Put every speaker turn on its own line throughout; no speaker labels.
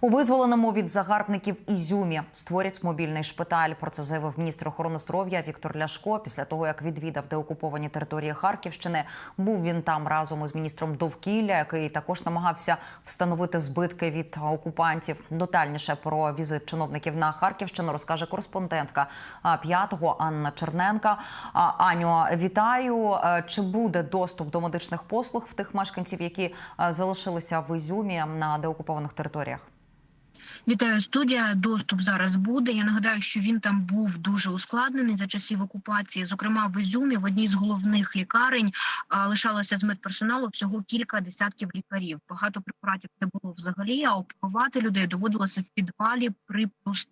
У визволеному від загарбників Ізюмі створять мобільний шпиталь. Про це заявив міністр охорони здоров'я Віктор Ляшко. Після того як відвідав деокуповані території Харківщини, був він там разом із міністром довкілля, який також намагався встановити збитки від окупантів. Детальніше про візит чиновників на Харківщину розкаже кореспондентка п'ятого Анна Черненка. Аню, вітаю. Е, Чи буде доступ до медичних послуг в тих мешканців, які е, залишилися в Ізюмі на деокупованих територіях?
Вітаю студія. Доступ зараз буде. Я нагадаю, що він там був дуже ускладнений за часів окупації. Зокрема, в Ізюмі в одній з головних лікарень лишалося з медперсоналу всього кілька десятків лікарів. Багато препаратів не було взагалі. А оперувати людей доводилося в підвалі при плюс.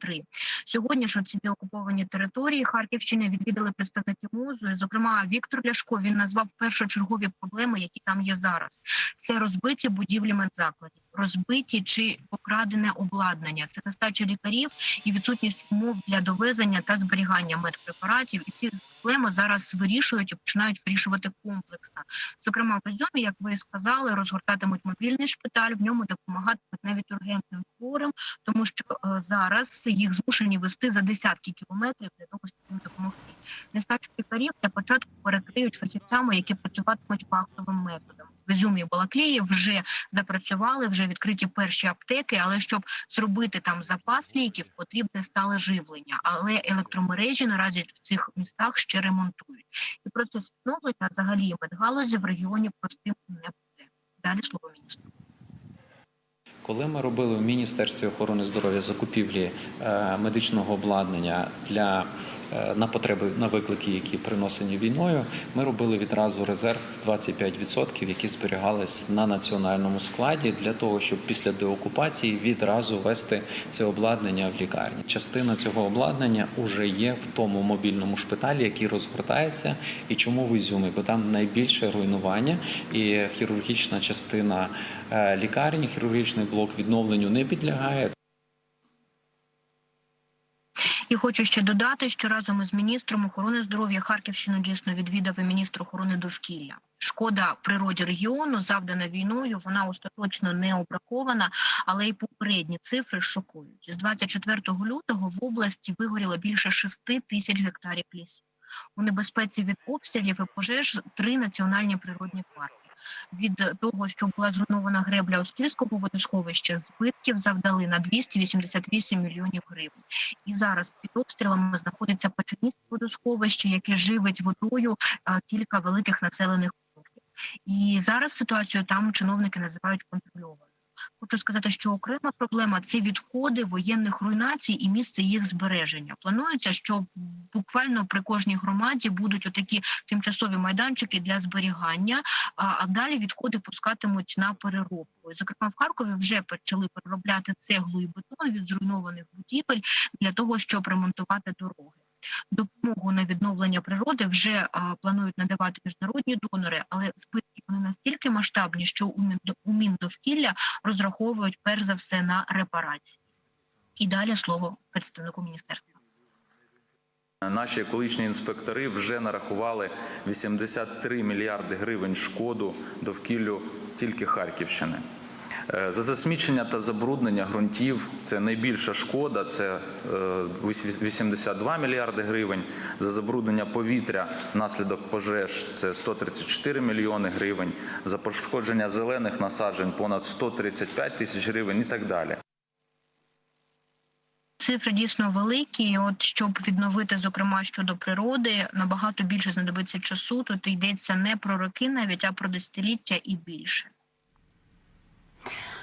Сьогодні ж ці деокуповані території Харківщини відвідали представники МОЗу. Зокрема, Віктор Ляшко він назвав першочергові проблеми, які там є зараз. Це розбиті будівлі медзакладів, розбиті чи покрадене обладнання. Це нестача лікарів і відсутність умов для довезення та зберігання медпрепаратів. І ці проблеми зараз вирішують і починають вирішувати комплексно. Зокрема, в Ізюмі, як ви сказали, розгортатимуть мобільний шпиталь. В ньому допомагатимуть навіть ургентним хворим, тому що е, зараз їх змушені вести за десятки кілометрів для того, щоб їм допомогти. Нестачу лікарів для початку перекриють фахівцями, які працюватимуть фактовим методом. В Ізюмі Балаклії вже запрацювали, вже відкриті перші аптеки. Але щоб зробити там запас ліків, потрібне стале живлення. Але електромережі наразі в цих містах ще ремонтують. І процес відновлення взагалі медгалузі в регіоні простим не буде. Далі слово міністру.
Коли ми робили в Міністерстві охорони здоров'я закупівлі е, медичного обладнання для на потреби на виклики, які приносені війною, ми робили відразу резерв 25%, які зберігались на національному складі для того, щоб після деокупації відразу вести це обладнання в лікарні. Частина цього обладнання вже є в тому мобільному шпиталі, який розгортається. І чому в Ізюмі? Бо там найбільше руйнування і хірургічна частина е, лікарні, хірургічний блок відновленню не підлягає.
І хочу ще додати, що разом із міністром охорони здоров'я Харківщину дійсно відвідав і міністр охорони довкілля. Шкода природі регіону, завдана війною, вона остаточно не обрахована, але й попередні цифри шокують. З 24 лютого в області вигоріло більше 6 тисяч гектарів лісів. У небезпеці від обстрілів і пожеж три національні природні парки. Від того, що була зруйнована гребля Остільського водосховища, збитків завдали на 288 мільйонів гривень. І зараз під обстрілами знаходиться Печеніське водосховище, яке живить водою кілька великих населених пунктів. І зараз ситуацію там чиновники називають контрольованою. Хочу сказати, що окрема проблема це відходи воєнних руйнацій і місце їх збереження. Планується, що буквально при кожній громаді будуть отакі тимчасові майданчики для зберігання, а, далі відходи пускатимуть на переробку. Зокрема, в Харкові вже почали переробляти цеглу і бетон від зруйнованих будівель для того, щоб ремонтувати дороги. Допомогу на відновлення природи вже а, планують надавати міжнародні донори, але збитки вони настільки масштабні, що у Міндо- у Міндовкілля розраховують перш за все на репарації. І далі слово представнику міністерства.
Наші екологічні інспектори вже нарахували 83 мільярди гривень шкоду довкіллю тільки Харківщини. Е, За засмічення та забруднення ґрунтів це найбільша шкода, це е, 82 мільярди гривень. За забруднення повітря внаслідок пожеж це 134 мільйони гривень. За пошкодження зелених насаджень понад 135 тисяч гривень і так далі.
Цифри дійсно великі. От щоб відновити, зокрема щодо природи, набагато більше знадобиться часу. Тут йдеться не про роки, навіть а про десятиліття і більше.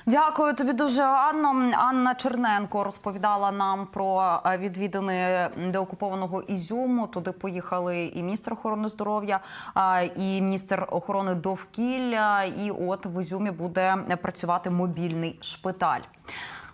Дякую тобі дуже, Анна. Анна Черненко розповідала нам про е, відвідини деокупованого Ізюму. Туди поїхали і міністр охорони здоров'я, і міністр охорони довкілля. І от в Ізюмі буде працювати мобільний шпиталь.